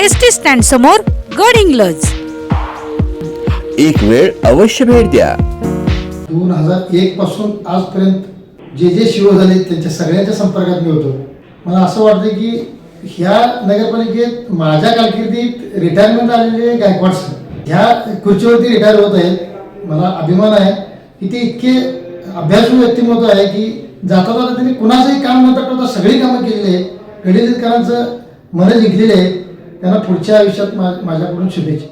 S T stand समोर गड इंग्लज. एक वेळ अवश्य भेट द्या. दोन हजार एक पासून आजपर्यंत जे जे शिव झाले त्यांच्या सगळ्यांच्या संपर्कात मी होतो. मला असं वाटतं की ह्या नगरपालिकेत माझ्या कारकिर्दीत रिटायरमेंट आलेले गायकवाड सर ह्या खुर्चीवरती रिटायर होत आहेत. मला अभिमान आहे. की ते इतके अभ्यासू व्यक्तिमत्व आहे की जाता जाता त्यांनी कुणाचंही काम न टाळता सगळी कामं केलेली आहेत. गडितकरांचं मन जिंकलेले आहे. त्यांना पुढच्या आयुष्यात माझ्याकडून शुभेच्छा.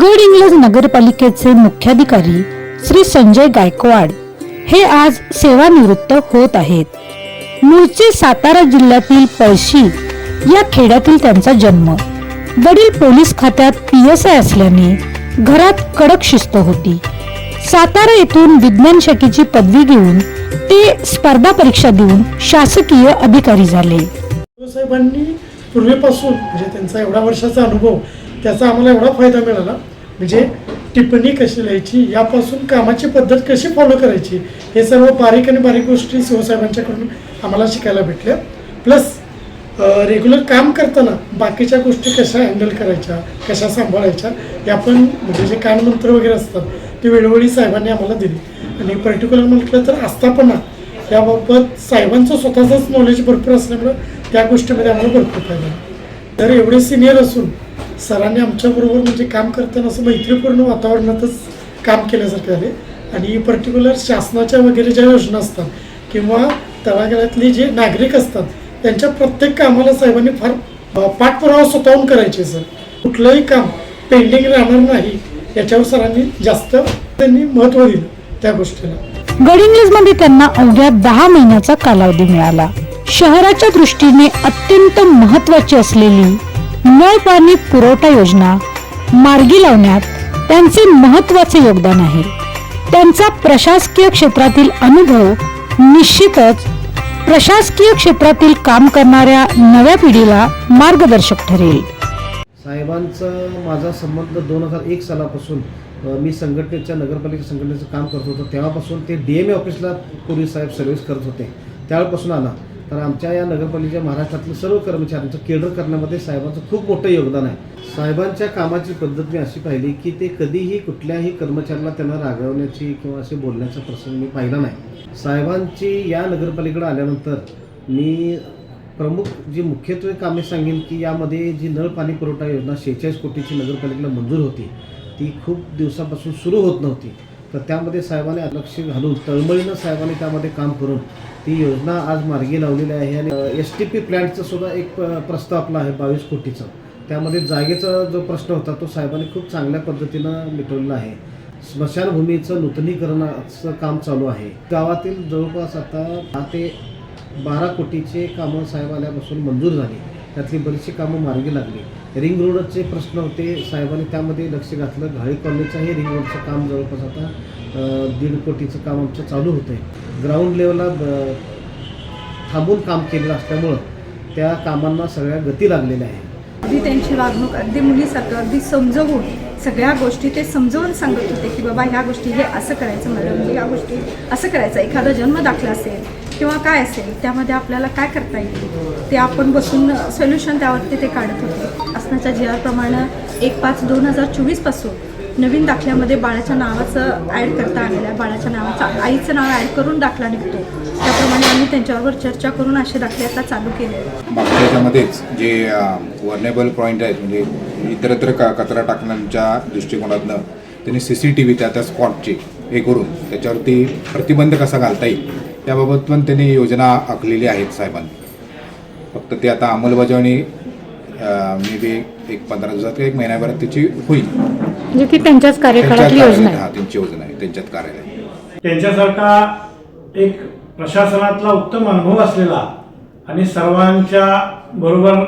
गड इंग्लज नगरपालिकेचे मुख्याधिकारी श्री संजय गायकवाड हे आज सेवानिवृत्त होत आहेत. मूळचे सातारा जिल्ह्यातील पळशी या खेड्यातील त्यांचा जन्म. वडील पोलीस खात्यात पी एस आय असल्याने घरात कडक शिस्त होती. सातारा येथून विज्ञान शाखेची पदवी घेऊन ते स्पर्धा परीक्षा देऊन शासकीय अधिकारी झाले. साहेबांनी पूर्वीपासून म्हणजे त्यांचा एवढा वर्षाचा अनुभव त्याचा आम्हाला एवढा फायदा मिळाला. म्हणजे टिप्पणी कशी लिहायची यापासून कामाची पद्धत कशी फॉलो करायची हे सर्व बारीक आणि बारीक गोष्टी शिवसाहेबांच्याकडून आम्हाला शिकायला भेटल्या. प्लस रेग्युलर काम करताना बाकीच्या गोष्टी कशा हँडल करायच्या कशा सांभाळायच्या या पण म्हणजे जे कानमंत्र वगैरे असतात ते वेळोवेळी साहेबांनी आम्हाला दिली. आणि पर्टिक्युलर म्हटलं तर आस्थापना. याबाबत साहेबांचं स्वतःचंच नॉलेज भरपूर असल्यामुळं त्या गोष्टीमध्ये आम्हाला भरपूर फायदा तर एवढे सिनियर असून सरांनी आमच्याबरोबर म्हणजे काम करताना असं मैत्रीपूर्ण वातावरणातच काम केल्यासारखे झाले आणि पर्टिक्युलर शासनाच्या वगैरे ज्या योजना असतात किंवा तळागाळातले जे नागरिक असतात त्यांच्या प्रत्येक कामाला साहेबांनी फार पाठपुरावा स्वतःहून करायचे सर. कुठलंही काम पेंडिंग राहणार नाही याच्यावर सरांनी जास्त त्यांनी महत्त्व दिलं त्या गोष्टीला. गडिंग्लजमध्ये त्यांना अवघ्या दहा महिन्याचा कालावधी मिळाला. शहराच्या दृष्टीने अत्यंत महत्वाची असलेली नळ पाणी पुरवठा योजना मार्गी लावण्यात त्यांचे महत्त्वाचे योगदान आहे. त्यांचा प्रशासकीय क्षेत्रातील अनुभव निश्चितच प्रशासकीय क्षेत्रातील काम करणाऱ्या नव्या पिढीला मार्गदर्शक ठरेल. साहेबांचा माझा संबंध दोन हजार एक सालापासून मी संघटनेच्या नगरपालिका संघटनेचं काम करत होतो. तेव्हापासून ते डी एम ए ऑफिसला पूर्वी साहेब सर्व्हिस करत होते. त्यावेळेपासून आला. तर आमच्या या नगरपालिकेच्या महाराष्ट्रातल्या सर्व कर्मचाऱ्यांचं केडर करण्यामध्ये साहेबांचं खूप मोठं योगदान आहे. साहेबांच्या कामाची पद्धत मी अशी पाहिली की ते कधीही कुठल्याही कर्मचाऱ्याला त्यांना रागवण्याची किंवा असे बोलण्याचा प्रसंग मी पाहिला नाही. साहेबांची या नगरपालिकेकडे आल्यानंतर मी प्रमुख जी मुख्यत्वे कामे सांगेन की यामध्ये जी नळ पाणी पुरवठा योजना शेहेचाळीस कोटीची नगरपालिकेला मंजूर होती ती खूप दिवसापासून सुरू होत नव्हती. तर त्यामध्ये साहेबांनी लक्ष घालून तळमळीनं साहेबांनी त्यामध्ये काम करून ती योजना आज मार्गी लावलेली आहे आणि एस टी पी प्लॅन्टचं सुद्धा एक प्रस्ताव आपला आहे बावीस कोटीचा. त्यामध्ये जागेचा जो प्रश्न होता तो साहेबांनी खूप चांगल्या पद्धतीनं मिटवलेला आहे. स्मशानभूमीचं नूतनीकरणाचं काम चालू आहे. गावातील जवळपास आता दहा ते बारा कोटीचे कामं साहेब आल्यापासून मंजूर झाली. त्यातली बरीचशी कामं मार्गी लागली. रिंग रोडचे प्रश्न होते. साहेबांनी त्यामध्ये लक्ष घातलं. घाळी कॉलनीचंही रिंग रोडचं काम जवळपास आता दीड कोटीचं काम आमचं चालू होतं आहे ग्राउंड लेवलला थांबून काम केलेलं असल्यामुळं त्या कामांना सगळ्या गती लागलेल्या आहे अगदी त्यांची वागणूक अगदी मुलीसारखं अगदी समजवून सगळ्या गोष्टी ते समजवून सांगत होते की बाबा ह्या गोष्टी हे असं करायचं म्हणा या गोष्टी असं करायचं. एखादा जन्म दाखला असेल किंवा काय असेल त्यामध्ये आपल्याला काय करता येईल? ते आपण बसून सोल्युशन त्यावरती ते काढत होते. असण्याच्या जी आरप्रमाणे एक पाच दोन हजार चोवीसपासून नवीन दाखल्यामध्ये बाळाच्या नावाचं ॲड करता आलेलं आहे. बाळाच्या नावाचं आईचं नाव ॲड करून दाखला निघतो. त्याप्रमाणे आम्ही त्यांच्याबरोबर चर्चा करून असे दाखले आता चालू केले आहेत मागच्या याच्यामध्येच जे वर्नेबल पॉईंट आहेत म्हणजे इतरत्र क कचरा टाकण्याच्या दृष्टिकोनातनं त्यांनी सी सी टी व्ही त्या त्या स्पॉटचे हे करून त्याच्यावरती प्रतिबंध कसा घालता येईल? त्याबाबत पण त्यांनी योजना आखलेली आहेत साहेबांनी. फक्त ते आता अंमलबजावणी मे बी एक पंधरा दिवसात किंवा एक महिन्याभरात त्याची होईल. म्हणजे ती त्यांच्याच हा त्यांची योजना आहे त्यांच्यात कार्यालय. त्यांच्यासारखा एक प्रशासनातला उत्तम अनुभव असलेला आणि सर्वांच्या बरोबर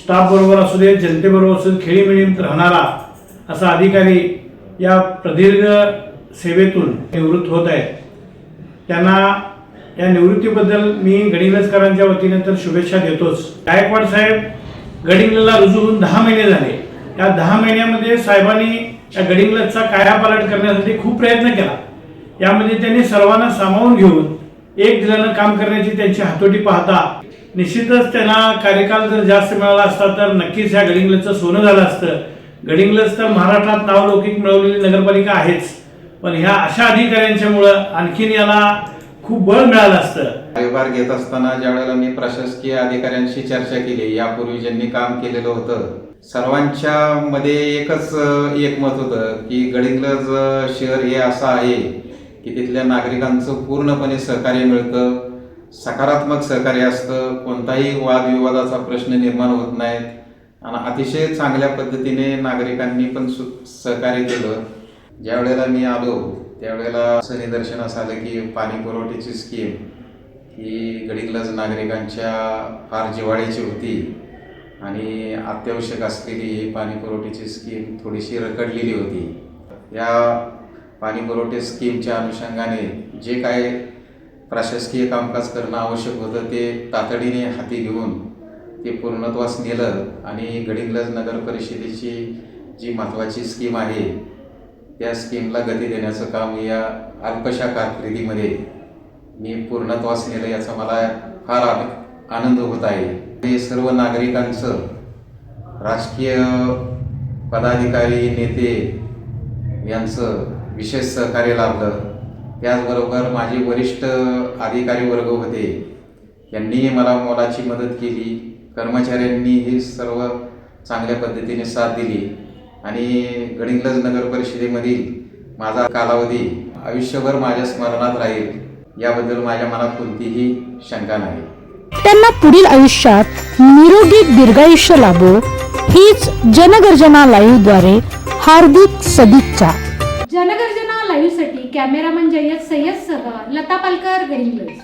स्टाफ बरोबर असू दे जनतेबरोबर असू दे खेळीमेळीत राहणारा असा अधिकारी या प्रदीर्घ सेवेतून निवृत्त होत आहेत. त्यांना या निवृत्तीबद्दल मी गडिंग्लजकरांच्या वतीने तर शुभेच्छा देतोच. गायकवाड साहेब गडिंगलला रुजू होऊन दहा महिने झाले. या दहा महिन्यामध्ये साहेबांनी या गडिंग्लजचा कायापालट करण्यासाठी खूप प्रयत्न केला. यामध्ये त्यांनी सर्वांना सामावून घेऊन एक दिलानं काम करण्याची त्यांची हातोटी पाहता. निश्चितच त्यांना कार्यकाल जर जास्त मिळाला असता तर नक्कीच ह्या गडिंग्लजचं सोनं झालं असतं. गडिंग्लज तर महाराष्ट्रात नावलौकिक मिळवलेली नगरपालिका आहेच. पण ह्या अशा अधिकाऱ्यांच्यामुळं आणखीन याला खूप बळ मिळालं असतं. कार्यभार घेत असताना ज्या वेळेला मी प्रशासकीय अधिकाऱ्यांशी चर्चा केली यापूर्वी ज्यांनी काम केलेलं होतं सर्वांच्या मध्ये एकच एकमत होतं की गडिंग्लज शहर हे असं आहे की तिथल्या नागरिकांचं पूर्णपणे सहकार्य मिळतं सकारात्मक सहकार्य असतं कोणताही वादविवादाचा प्रश्न निर्माण होत नाहीत आणि अतिशय चांगल्या पद्धतीने नागरिकांनी पण सु सहकार्य केलं ज्या वेळेला मी आलो त्यावेळेला असं निदर्शनास आलं की पाणी पुरवठ्याची स्कीम ही गडिंग्लज नागरिकांच्या फार जिव्हाळ्याची होती आणि अत्यावश्यक असलेली ही पाणी पुरवठ्याची स्कीम थोडीशी रखडलेली होती. या पाणी पुरवठे स्कीमच्या अनुषंगाने जे काय प्रशासकीय कामकाज करणं आवश्यक होतं ते तातडीने हाती घेऊन ते पूर्णत्वास नेलं आणि गडिंग्लज नगर परिषदेची जी महत्त्वाची स्कीम आहे त्या स्कीमला गती देण्याचं काम या अल्पशा कारकिर्दीमध्ये मी पूर्णत्वास नेलं याचा मला फार आन- आनंद होत आहे. हे सर्व नागरिकांचं राजकीय पदाधिकारी नेते यांचं विशेष सहकार्य लाभलं. त्याचबरोबर माझे वरिष्ठ अधिकारी वर्ग होते. यांनीही मला मोलाची मदत केली. कर्मचाऱ्यांनी हे सर्व चांगल्या पद्धतीने साथ दिली. आणि गडिंग्लज नगर परिषदेमधील माझा कालावधी आयुष्यभर माझ्या स्मरणात राहील याबद्दल माझ्या मनात कोणतीही शंका नाही. त्यांना पुढील आयुष्यात निरोगी दीर्घायुष्य लाभो हीच जनगर्जना लाईव्हद्वारे हार्दिक सदिच्छा. जनगर्जना लाईव्हसाठी कॅमेरामन जय्यद सय्यदसह लता पालकर गडिंग्लज.